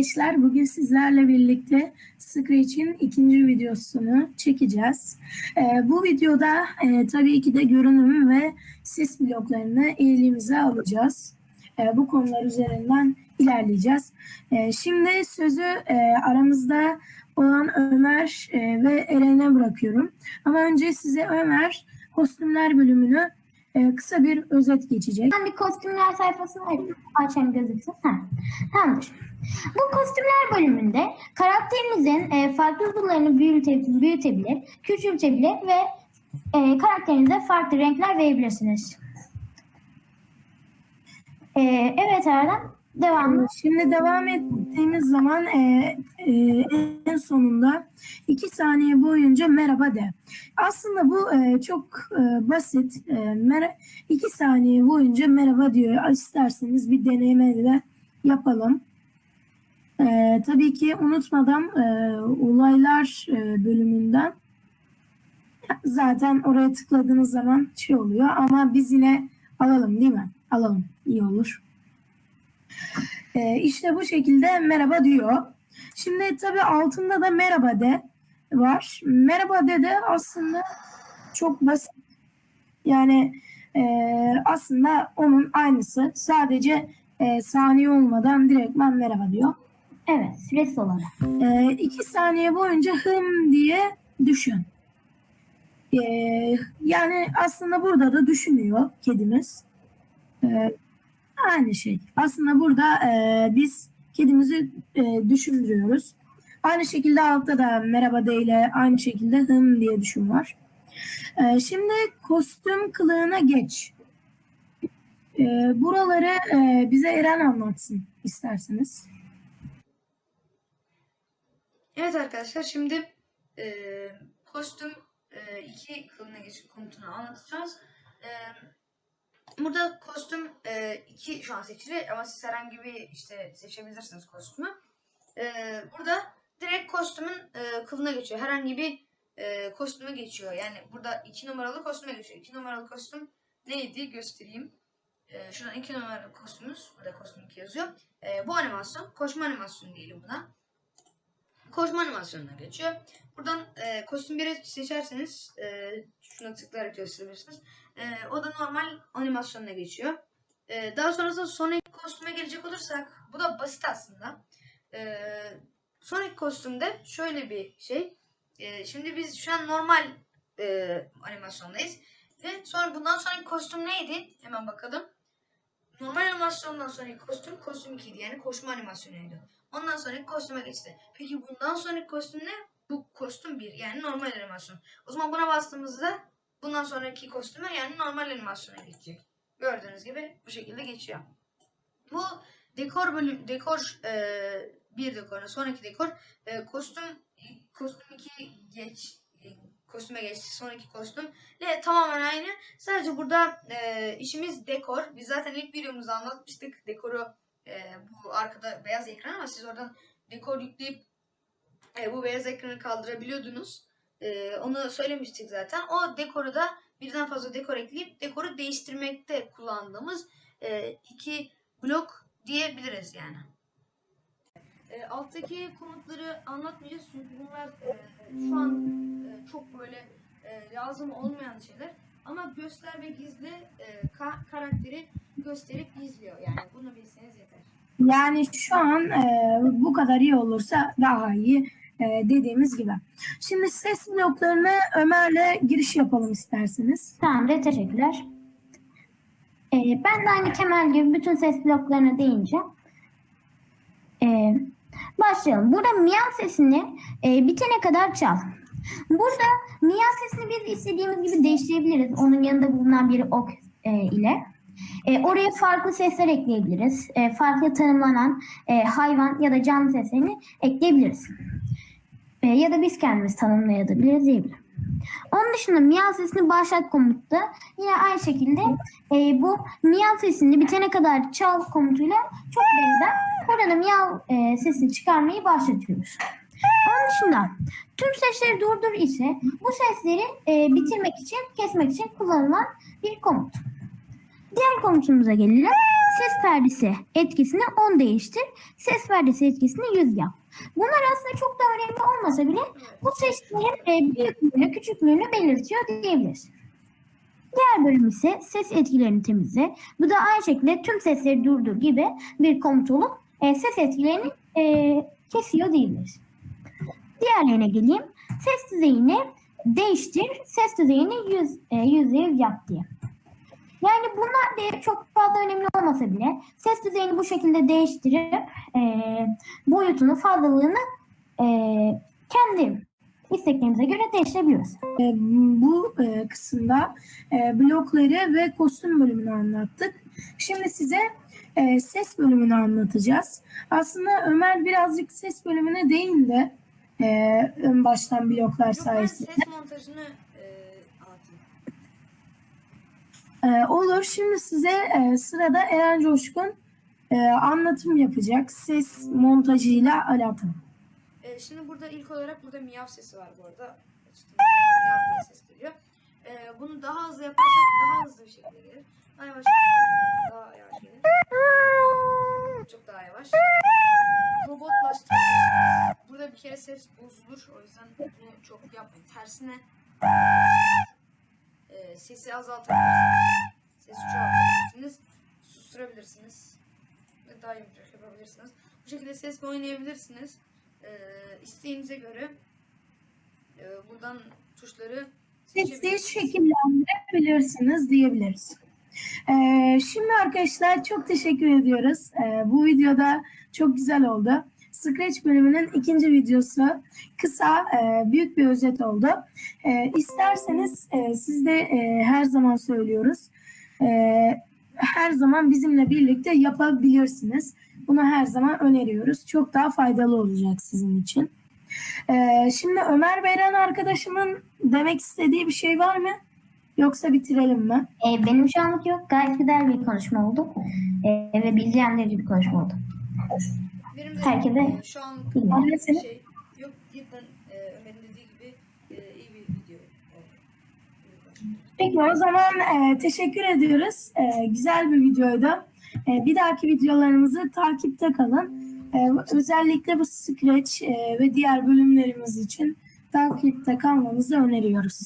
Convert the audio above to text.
arkadaşlar. Bugün sizlerle birlikte Scratch'in ikinci videosunu çekeceğiz. Ee, bu videoda e, tabii ki de görünüm ve ses bloklarını elimize alacağız. Ee, bu konular üzerinden ilerleyeceğiz. Ee, şimdi sözü e, aramızda olan Ömer e, ve Eren'e bırakıyorum. Ama önce size Ömer kostümler bölümünü e, kısa bir özet geçecek. Ben bir kostümler sayfasını açayım gözüksün. Ha. Tamamdır. Bu kostümler bölümünde karakterimizin e, farklı durumlarını büyüte, büyütebilir, küçültebilir ve e, karakterinize farklı renkler verebilirsiniz. E, evet Erdem, devam. Şimdi devam ettiğimiz zaman e, e, en sonunda iki saniye boyunca merhaba de. Aslında bu e, çok e, basit. E, mer- iki saniye boyunca merhaba diyor. İsterseniz bir deneyime de yapalım. E, tabii ki unutmadan e, olaylar e, bölümünden zaten oraya tıkladığınız zaman şey oluyor ama biz yine alalım değil mi? Alalım. İyi olur. Ee, işte bu şekilde merhaba diyor. Şimdi tabii altında da merhaba de var. Merhaba de de aslında çok basit. Yani e, aslında onun aynısı. Sadece e, saniye olmadan direktman merhaba diyor. Evet, süresiz olarak. E, iki saniye boyunca hım diye düşün. E, yani aslında burada da düşünüyor kedimiz. E, aynı şey. Aslında burada e, biz kedimizi e, düşündürüyoruz. Aynı şekilde altta da merhaba de ile aynı şekilde hım diye düşün var. E, şimdi kostüm kılığına geç. E, buraları e, bize Eren anlatsın isterseniz. Evet arkadaşlar şimdi e, kostüm 2 kılına geçiş komutunu anlatacağız. E, burada kostüm 2 şu an seçili ama siz herhangi bir işte seçebilirsiniz kostümü. E, burada direkt kostümün e, kılına geçiyor. Herhangi bir e, kostüme geçiyor. Yani burada 2 numaralı kostüme geçiyor. 2 numaralı kostüm neydi göstereyim. E, şuradan 2 numaralı kostümümüz. Burada kostüm 2 yazıyor. E, bu animasyon. Koşma animasyonu diyelim buna koşma animasyonuna geçiyor. Buradan e, kostüm 1'i seçerseniz e, şuna tıklayarak gösterebilirsiniz. E, o da normal animasyonuna geçiyor. E, daha sonrasında Sonic kostüme gelecek olursak bu da basit aslında. E, Sonic kostümde şöyle bir şey. E, şimdi biz şu an normal e, animasyondayız. Ve sonra bundan sonraki kostüm neydi? Hemen bakalım. Normal animasyondan sonraki kostüm kostüm 2'ydi. Yani koşma animasyonuydu. Ondan sonraki kostüme geçti. Peki bundan sonraki kostüm ne? Bu kostüm 1 yani normal animasyon. O zaman buna bastığımızda bundan sonraki kostüme yani normal animasyona geçecek. Gördüğünüz gibi bu şekilde geçiyor. Bu dekor bölüm dekor e, bir dekor sonraki dekor e, kostüm kostüm 2 geç e, kostüme geçti sonraki kostüm ile tamamen aynı. Sadece burada e, işimiz dekor. Biz zaten ilk videomuzda anlatmıştık dekoru arkada beyaz ekran ama siz oradan dekor yükleyip e, bu beyaz ekranı kaldırabiliyordunuz. E, onu söylemiştik zaten. O dekoru da birden fazla dekor ekleyip dekoru değiştirmekte kullandığımız e, iki blok diyebiliriz yani. E, alttaki komutları anlatmayacağız çünkü bunlar e, şu an e, çok böyle e, lazım olmayan şeyler. Ama göster ve gizli e, ka- karakteri gösterip gizliyor. Yani bunu bilseniz yeter. Yani şu an e, bu kadar iyi olursa daha iyi e, dediğimiz gibi. Şimdi ses bloklarını Ömer'le giriş yapalım isterseniz. Tamamdır, teşekkürler. Ee, ben de aynı Kemal gibi bütün ses bloklarına değineceğim. Ee, başlayalım. Burada miyav sesini e, bitene kadar çal. Burada miyav sesini biz istediğimiz gibi değiştirebiliriz. Onun yanında bulunan bir ok e, ile. E, oraya farklı sesler ekleyebiliriz. E, farklı tanımlanan e, hayvan ya da canlı seslerini ekleyebiliriz. E, ya da biz kendimiz tanımlayabiliriz diyebilirim. Onun dışında miyav sesini başlat komutta yine aynı şekilde e, bu miyav sesini bitene kadar çal komutuyla çok benzer. Burada da miyav e, sesini çıkarmayı başlatıyoruz. Onun dışında tüm sesleri durdur ise bu sesleri e, bitirmek için, kesmek için kullanılan bir komut. Diğer komutumuza gelelim. ses perdesi etkisini 10 değiştir. Ses perdesi etkisini 100 yap. Bunlar aslında çok da önemli olmasa bile bu seslerin e, büyüklüğünü, küçüklüğünü belirtiyor diyebiliriz. Diğer bölüm ise ses etkilerini temizle. Bu da aynı şekilde tüm sesleri durdur gibi bir komut olup e, ses etkilerini e, kesiyor diyebiliriz. Diğerlerine geleyim. Ses düzeyini değiştir, ses düzeyini yüz, e, yüzde yüz yap diye. Yani bunlar da çok fazla önemli olmasa bile ses düzeyini bu şekilde değiştirip e, boyutunu, fazlalığını e, kendi isteklerimize göre değiştirebiliyoruz. E, bu e, kısımda e, blokları ve kostüm bölümünü anlattık. Şimdi size e, ses bölümünü anlatacağız. Aslında Ömer birazcık ses bölümüne değindi. E, ön baştan bloklar Yok ben sayesinde. ses montajını e, anlatayım. E, olur. Şimdi size e, sırada Eren Coşkun e, anlatım yapacak. Ses montajıyla alakalı. E, şimdi burada ilk olarak burada miyav sesi var bu arada. Ses geliyor. E, bunu daha hızlı yaparsak daha hızlı bir şekilde gelir. Daha yavaş daha yavaş gelir. Çok daha yavaş. Robotlaştırırsanız burada bir kere ses bozulur. O yüzden bunu çok yapmayın. Tersine e, sesi azaltabilirsiniz. Sesi çoğaltabilirsiniz. Susturabilirsiniz. Ve daha yumuşak yapabilirsiniz. Bu şekilde sesle oynayabilirsiniz. E, isteğinize göre e, buradan tuşları seçebilirsiniz. şekillendirebilirsiniz diyebiliriz. Ee, şimdi arkadaşlar çok teşekkür ediyoruz. Ee, bu videoda çok güzel oldu. Scratch bölümünün ikinci videosu kısa, e, büyük bir özet oldu. E, isterseniz e, siz de e, her zaman söylüyoruz. E, her zaman bizimle birlikte yapabilirsiniz. Bunu her zaman öneriyoruz. Çok daha faydalı olacak sizin için. E, şimdi Ömer Beren arkadaşımın demek istediği bir şey var mı? Yoksa bitirelim mi? E, benim şu anlık yok. Gayet güzel bir konuşma oldu. E, ve bilgilendirici bir konuşma oldu. Benim de Herkese e, şu an bilmiyorum. bir şey yok. Cidden e, Ömer'in dediği gibi e, iyi bir video oldu. Peki o zaman e, teşekkür ediyoruz. E, güzel bir videoydu. E, bir dahaki videolarımızı takipte kalın. E, özellikle bu Scratch e, ve diğer bölümlerimiz için takipte kalmanızı öneriyoruz.